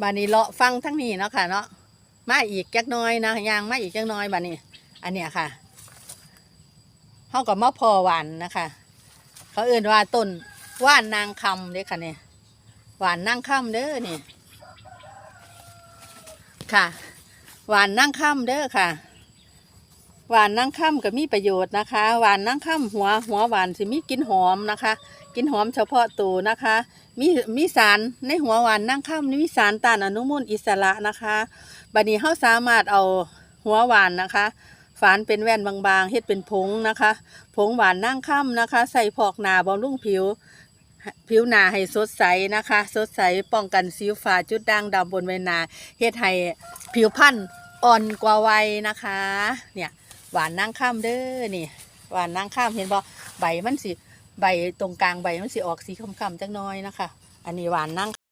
บานนี้เลาะฟังทั้งนี้เนาะค่ะเนาะมาอีกจักน้อยนะยางมาอีกจักน้อยบานนี้ อันเนี้ยค่ะเขากับมะพอหวานนะคะ เขาเอื่นว่าต้นว่านนางคำเด้อค่ะเนี่ยหวานนางคำเด้อนี่ ค่ะ หวานนางคำเด้อค่ะ หวานนางค่ำก็มีประโยชน์นะคะ หวานนางค่ำหัวหัวหวานสิมีกินหอมนะคะ กินหอมเฉพาะตัวนะคะ มีมีสารในหัวหวานนางค่ำนี่มีสารต้านอนุมูลอิสระนะคะบัดนี้เขาสามารถเอาหัวหวานนะคะฝานเป็นแว่นบางๆเฮ็ดเป็นผงนะคะ ผงหวานนั่งค่ำนะคะ ใส่พอกหนาบำรุงผิว ผิวหนาให้สดใสนะคะ สดใสป้องกันสิวฝาจุดด่างดำบนใบหน้าเฮ็ดให้ผิวพรรณอ่อนกว่าวัยนะคะ เนี่ย หวานนั่งข้ามเด้อนี่ หวานนั่งข้ามเห็นบ่ใบมันสิใบตรงกลางใบมันสิออกสีคำๆจักน้อยนะคะ อันนี้หวานนั่ง